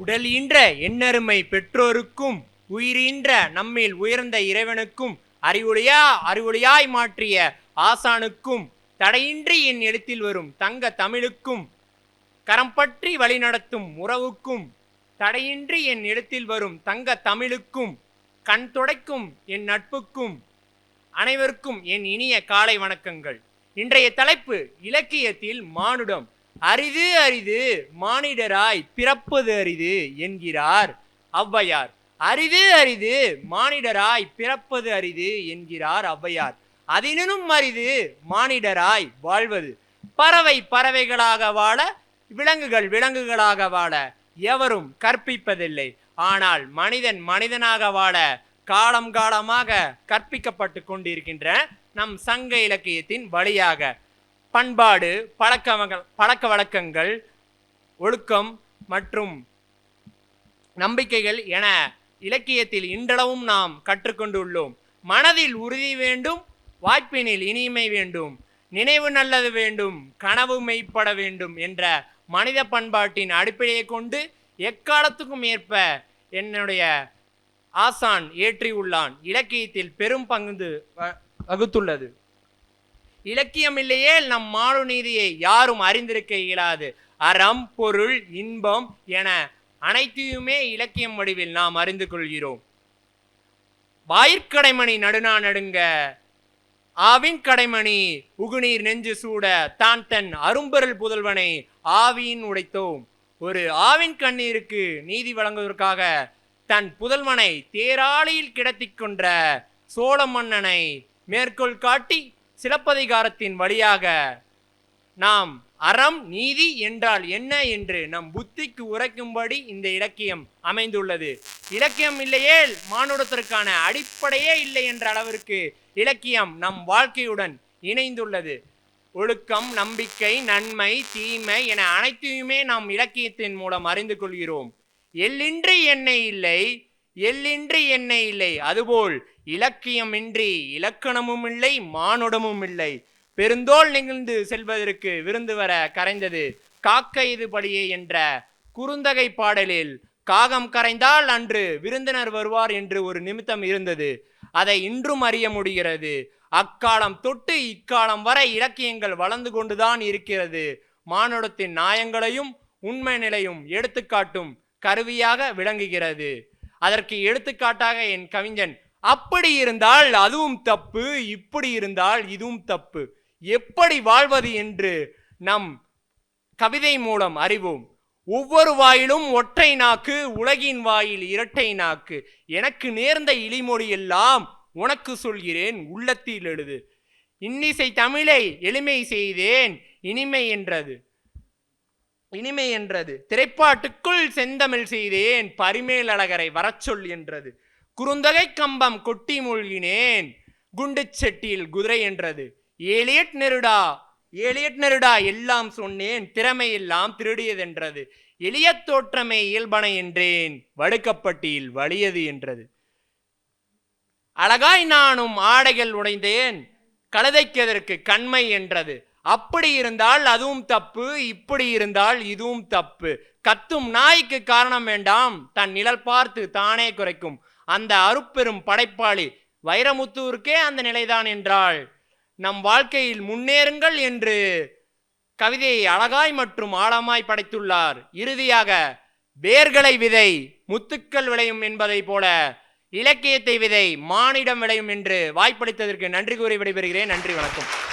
உடல் ஈன்ற எண்ணருமை பெற்றோருக்கும் உயிரீன்ற நம்மில் உயர்ந்த இறைவனுக்கும் அறிவுடையா அறிவுடையாய் மாற்றிய ஆசானுக்கும் தடையின்றி என் எழுத்தில் வரும் தங்க தமிழுக்கும் கரம் பற்றி வழிநடத்தும் உறவுக்கும் தடையின்றி என் இடத்தில் வரும் தங்க தமிழுக்கும் கண் துடைக்கும் என் நட்புக்கும் அனைவருக்கும் என் இனிய காலை வணக்கங்கள். இன்றைய தலைப்பு இலக்கியத்தில் மானுடம். அரிது அரிது மானிடராய் பிறப்பது அரிது என்கிறார் ஔவையார். அரிது அரிது மானிடராய் பிறப்பது அரிது என்கிறார் ஔவையார். அதினும் அரிது மானிடராய் வாழ்வது. பறவை பறவைகளாக வாழ விலங்குகள் விலங்குகளாக வாழ எவரும் கற்பிப்பதில்லை. ஆனால் மனிதன் மனிதனாக வாழ காலம் காலமாக கற்பிக்கப்பட்டு கொண்டிருக்கின்ற நம் சங்க இலக்கியத்தின் வழியாக பண்பாடு பழக்க பழக்க வழக்கங்கள் ஒழுக்கம் மற்றும் நம்பிக்கைகள் என இலக்கியத்தில் இன்றளவும் நாம் கற்றுக்கொண்டுள்ளோம். மனதில் உறுதி வேண்டும் வாய்ப்பினில் இனிமை வேண்டும் நினைவு நல்லது வேண்டும் கனவு மெய்ப்பட வேண்டும் என்ற மனித பண்பாட்டின் அடிப்படையை கொண்டு எக்காலத்துக்கும் ஏற்ப என்னுடைய ஆசான் ஏற்றியுள்ளான் இலக்கியத்தில் பெரும் பங்கு வ- வகுத்துள்ளது. இலக்கியம் இல்லையே நம் மாடு நீதியை யாரும் அறிந்திருக்க இயலாது. அறம் பொருள் இன்பம் என அனைத்தையுமே இலக்கியம் வடிவில் நாம் அறிந்து கொள்கிறோம். வாயிற்கடைமணி நடுநா நடுங்க ஆவின் கடைமணி உகுநீர் நெஞ்சு சூட தான் தன் அரும்பொருள் புதல்வனை ஆவியின் உடைத்தோம். ஒரு ஆவின் கண்ணீருக்கு நீதி வழங்குவதற்காக தன் புதல்வனை தேராளியில் கிடத்திக் கொன்ற சோழ மன்னனை மேற்கோள் காட்டி சிலப்பதிகாரத்தின் வழியாக நாம் அறம் நீதி என்றால் என்ன என்று நம் புத்திக்கு உரைக்கும்படி இந்த இலக்கியம் அமைந்துள்ளது. இலக்கியம் இல்லையே மானுடத்திற்கான அடிப்படையே இல்லை என்ற அளவிற்கு இலக்கியம் நம் வாழ்க்கையுடன் இணைந்துள்ளது. ஒழுக்கம் நம்பிக்கை நன்மை தீமை என அனைத்தையுமே நாம் இலக்கியத்தின் மூலம் அறிந்து கொள்கிறோம். எல்லின்றி என்னை இல்லை எல்லின்றி என்ன இல்லை. அதுபோல் இலக்கியமின்றி இலக்கணமும் இல்லை மானுடமும் இல்லை பெருந்தோல் நிகழ்ந்து செல்வதற்கு விருந்து வர கரைந்தது காக்க இது படியே என்ற குறுந்தகை பாடலில் காகம் கரைந்தால் அன்று விருந்தினர் வருவார் என்று ஒரு நிமித்தம் இருந்தது. அதை இன்றும் அறிய முடிகிறது. அக்காலம் தொட்டு இக்காலம் வரை இலக்கியங்கள் வளர்ந்து கொண்டுதான் இருக்கிறது. மானுடத்தின் நாயங்களையும் உண்மை நிலையும் எடுத்துக்காட்டும் கருவியாக விளங்குகிறது. அதற்கு எடுத்துக்காட்டாக என் கவிஞன் அப்படி இருந்தால் அதுவும் தப்பு இப்படி இருந்தால் இதுவும் தப்பு. எப்படி வாழ்வது என்று நம் கவிதை மூலம் அறிவோம். ஒவ்வொரு வாயிலும் ஒற்றை நாக்கு உலகின் வாயில் இரட்டை நாக்கு. எனக்கு நேர்ந்த இழிமொழி எல்லாம் உனக்கு சொல்கிறேன் உள்ளத்தில் எழுது. இன்னிசை தமிழை எளிமை செய்தேன் இனிமை என்றது. இனிமை என்றது. திரைப்பாட்டுக்குள் செந்தமிழ் செய்தேன் பரிமேல் அழகரை வரச்சொல் என்றது. குறுந்தகை கம்பம் கொட்டி மூழ்கினேன் குண்டு செட்டியில் குதிரை என்றது. ஏலியட் நெருடா ஏலியட் நெருடா எல்லாம் சொன்னேன் திறமை எல்லாம் திருடியதென்றது. எளிய தோற்றமே இயல்பன என்றேன் வடுக்கப்பட்டியில் வலியது என்றது. அழகாய் நானும் ஆடைகள் உடைந்தேன் கழுதைக்கதற்கு கண்மை என்றது. அப்படி இருந்தால் அதுவும் தப்பு இப்படி இருந்தால் இதுவும் தப்பு. கத்தும் நாய்க்கு காரணம் வேண்டாம். தன் நிழல் பார்த்து தானே குறைக்கும். அந்த அருப்பெரும் படைப்பாளி வைரமுத்துவிற்கே அந்த நிலைதான் என்றால் நம் வாழ்க்கையில் முன்னேறுங்கள் என்று கவிதையை அழகாய் மற்றும் ஆழமாய் படைத்துள்ளார். இறுதியாக வேர்களை விதை முத்துக்கள் விளையும் என்பதை போல இலக்கியத்தை விதை மானிடம் விளையும் என்று வாய்ப்பளித்ததற்கு நன்றி கூறி விடைபெறுகிறேன். நன்றி வணக்கம்.